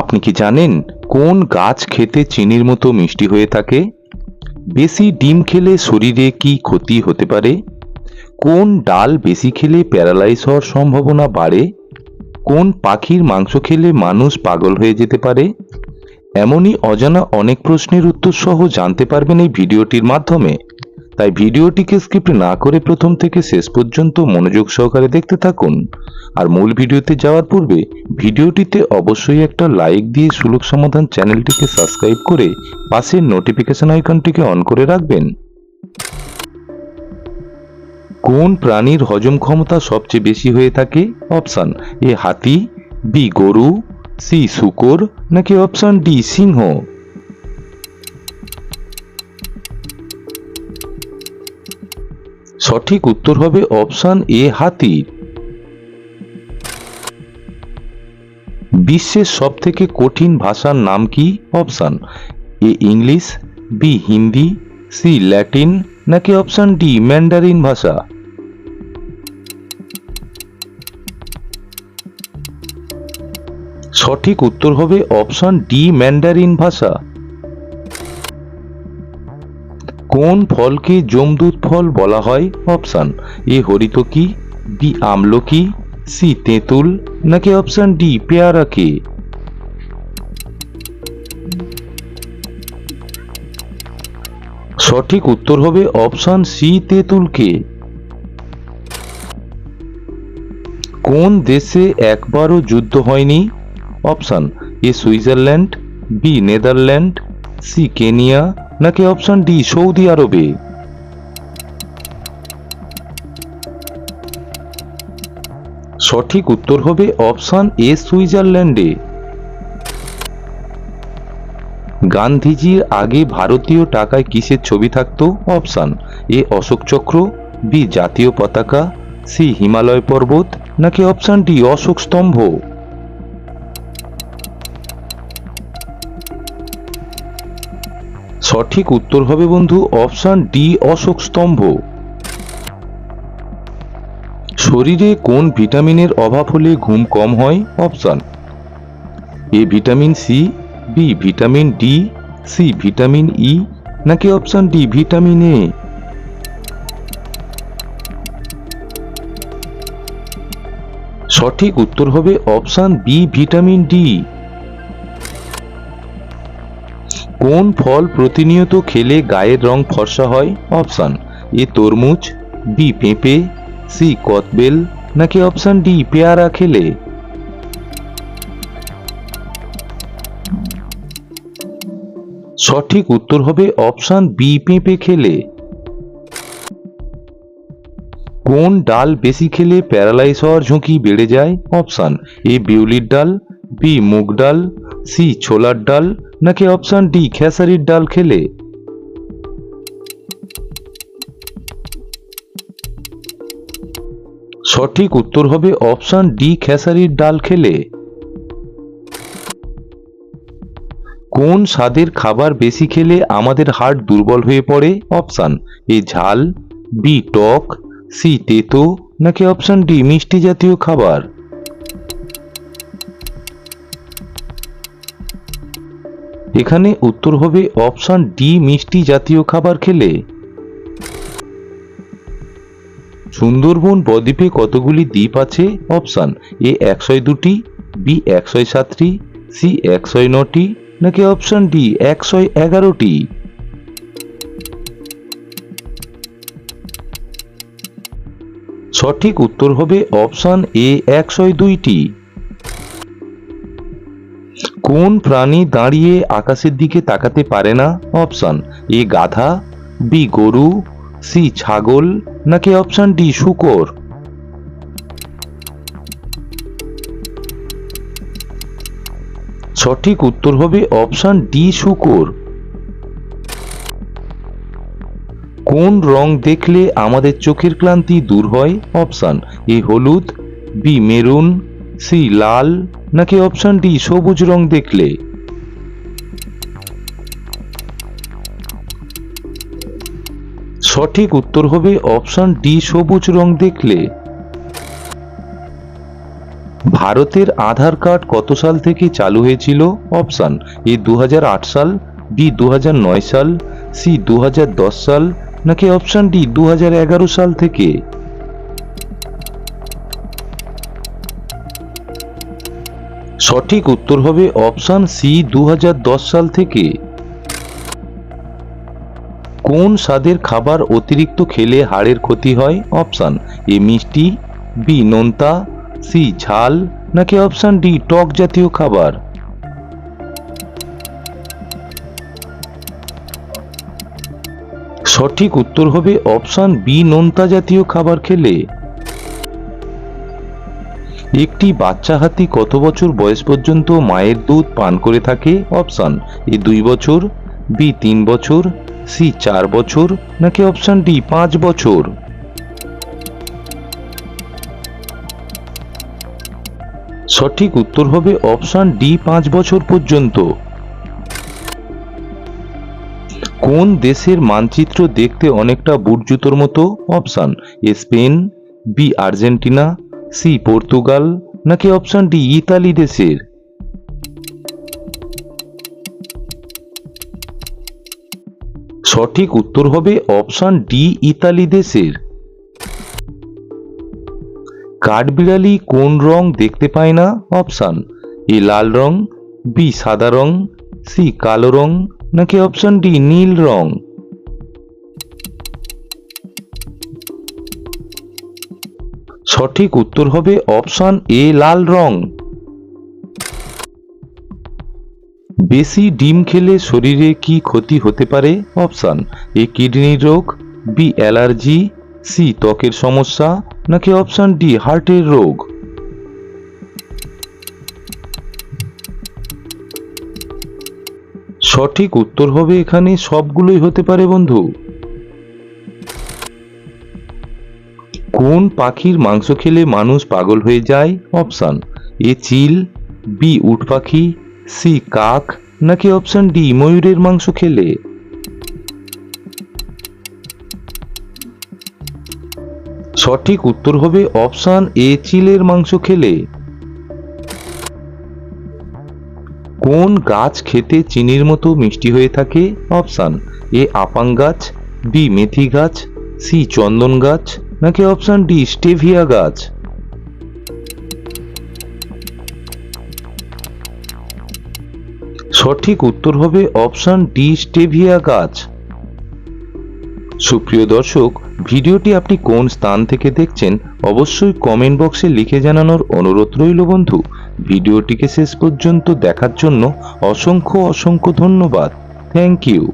আপনি কি জানেন কোন গাছ খেতে চিনির মতো মিষ্টি হয়ে থাকে? বেশি ডিম খেলে শরীরে কি ক্ষতি হতে পারে? কোন ডাল বেশি খেলে প্যারালাইজ হওয়ার সম্ভাবনা বাড়ে? কোন পাখির মাংস খেলে মানুষ পাগল হয়ে যেতে পারে? এমনই অজানা অনেক প্রশ্নের উত্তর সহ জানতে পারবেন এই ভিডিওটির মাধ্যমে। তাই ভিডিওটিকে স্কিপ না করে প্রথম থেকে শেষ পর্যন্ত মনোযোগ সহকারে দেখতে থাকুন। আর মূল ভিডিওতে যাওয়ার পূর্বে ভিডিওটিতে অবশ্যই একটা লাইক দিয়ে সুলভ সমাধান চ্যানেলটিকে সাবস্ক্রাইব করে পাশের নোটিফিকেশন আইকনটিকে অন করে রাখবেন। কোন প্রাণীর হজম ক্ষমতা সবচেয়ে বেশি হয়ে থাকে? অপশান এ হাতি, বি গরু, সি শুকর, নাকি অপশান ডি সিংহ? সঠিক উত্তর হবে অপশন এ, হাতি। বিশ্বের সব থেকে কঠিন ভাষার নাম কি? Option A, English, B, Hindi, C, Latin, নাকি অপশান ডি, ম্যান্ডারিন ভাষা? সঠিক উত্তর হবে অপশান ডি, ম্যান্ডারিন ভাষা। কোন ফলকে জমদূত ফল বলা হয়? অপশান এ হরিতকি বি আমলকি সি তেঁতুল, নাকি অপশান ডি পেয়ারাকে সঠিক উত্তর হবে অপশান সি তেঁতুলকে কোন দেশে একবারও যুদ্ধ হয়নি? Option A Switzerland B Netherland C Kenya নাকি অপশন ডি সৌদি আরবে? সঠিক উত্তর হবে অপশন এ সুইজারল্যান্ডে। গান্ধীজির আগে ভারতীয় টাকায় কিসের ছবি থাকত? অপশন এ অশোক চক্র বি জাতীয় পতাকা সি হিমালয় পর্বত, নাকি অপশন ডি অশোক স্তম্ভ? সঠিক উত্তর হবে বন্ধু অপশন ডি, অশোক স্তম্ভ। শরীরে কোন ভিটামিনের অভাব হলে ঘুম কম হয়? Option A, vitamin C, B, vitamin D, C, vitamin E, নাকি অপশান ডি, ভিটামিন এ? সঠিক উত্তর হবে অপশান বি, ভিটামিন ডি। কোন ফল প্রতিনিয়ত খেলে গায়ের রং ফর্সা হয়? অপশান, এ তরমুজ, বি পেঁপে, সি কতবেল নাকি অপশান ডি পেয়ারা খেলে? সঠিক উত্তর হবে অপশান বি পেঁপে খেলে। কোন ডাল বেশি খেলে প্যারালাইজ হওয়ার ঝুঁকি বেড়ে যায়? অপশান, এ বিউলির ডাল, বি মুগ ডাল, সি ছোলার ডাল নাকি অপশন ডি খেসারির ডাল খেলে? সঠিক উত্তর হবে অপশন ডি খেসারির ডাল খেলে। কোন স্বাদের খাবার বেশি খেলে আমাদের হার্ট দুর্বল হয়ে পড়ে? অপশন এ ঝাল বি টক সি তেতো, নাকি অপশন ডি মিষ্টি জাতীয় খাবার? এখানে উত্তর হবে অপশন ডি, মিষ্টি জাতীয় খাবার খেলে। সুন্দরবন বদ্বীপে কতগুলি দ্বীপ আছে? অপশন এ, একশয় দুটি, বি, একশয় সাতটি, সি, একশয় নটি, নাকি অপশন ডি, একশয় এগারোটি? সঠিক উত্তর হবে অপশন এ, একশয় দুইটি। কোন প্রাণী দাঁড়িয়ে আকাশের দিকে তাকাতে পারে না? অপশন এ গাধা, বি গরু, সি ছাগল, নাকি অপশন ডি শুকর? সঠিক উত্তর হবে অপশন ডি শুকর। কোন রং দেখলে আমাদের চোখের ক্লান্তি দূর হয়? অপশন এ হলুদ, বি মেরুন, সি লাল নাকি অপশন ডি সবুজ রং দেখলে? সঠিক উত্তর হবে অপশন ডি সবুজ রং দেখলে। ভারতের আধার কার্ড কত সাল থেকে চালু হয়েছিল? অপশান এ দু হাজার আট সাল বি দু হাজার নয় সাল সি দু হাজার দশ সাল, নাকি অপশান ডি দু হাজার এগারো সাল থেকে? সঠিক উত্তর হবে অপশান সি দু হাজার দশ সাল থেকে। কোন স্বাদের খাবার অতিরিক্ত খেলে হাড়ের ক্ষতি হয়? অপশান এ, মিষ্টি, বি, নোনতা, সি, ঝাল, নাকি অপশান ডি, টক জাতীয় খাবার? সঠিক উত্তর হবে অপশান বি, নোনতা জাতীয় খাবার খেলে। একটি বাচ্চা হাতি কত বছর বয়স পর্যন্ত মায়ের দুধ পান করে থাকে? অপশান এ দুই বছর, বি তিন বছর, সি চার বছর, নাকি অপশান ডি পাঁচ বছর? সঠিক উত্তর হবে অপশান ডি পাঁচ বছর পর্যন্ত। কোন দেশের মানচিত্র দেখতে অনেকটা বুট জুতোর মতো? Option A Spain, B Argentina C Portugal নাকি অপশান ডি ইতালি দেশের? সঠিক উত্তর হবে অপশান ডি ইতালি দেশের। কাঠবিড়ালি কোন রং দেখতে পায় না? Option A Lal wrong B সাদা রং সি কালো রং, নাকি অপশান ডি নীল রং? সঠিক উত্তর হবে অপশান এ, লাল রং। বেশি ডিম খেলে শরীরে কি ক্ষতি হতে পারে? অপশান এ, কিডনি রোগ, বি, অ্যালার্জি, সি, ত্বকের সমস্যা, নাকি অপশান ডি, হার্টের রোগ। সঠিক উত্তর হবে এখানে সবগুলোই হতে পারে বন্ধু। কোন পাখির মাংস খেলে মানুষ পাগল হয়ে যায়? অপশান এ চিল, বি উট পাখি, সি কাক, নাকি অপশান ডি ময়ূরের মাংস খেলে? সঠিক উত্তর হবে অপশান এ চিলের মাংস খেলে। কোন গাছ খেতে চিনির মতো মিষ্টি হয়ে থাকে? অপশান এ আপাং গাছ, বি মেথি গাছ, সি চন্দন গাছ নাকি অপশান ডি স্টেভিয়া গাছ? সঠিক উত্তর হবে অপশান ডি স্টেভিয়া গাছ। সুপ্রিয় দর্শক, ভিডিওটি আপনি কোন স্থান থেকে দেখছেন, অবশ্যই কমেন্ট বক্সে লিখে জানানোর অনুরোধ রইল বন্ধু। ভিডিওটিকে শেষ পর্যন্ত দেখার জন্য অসংখ্য অসংখ্য ধন্যবাদ। Thank you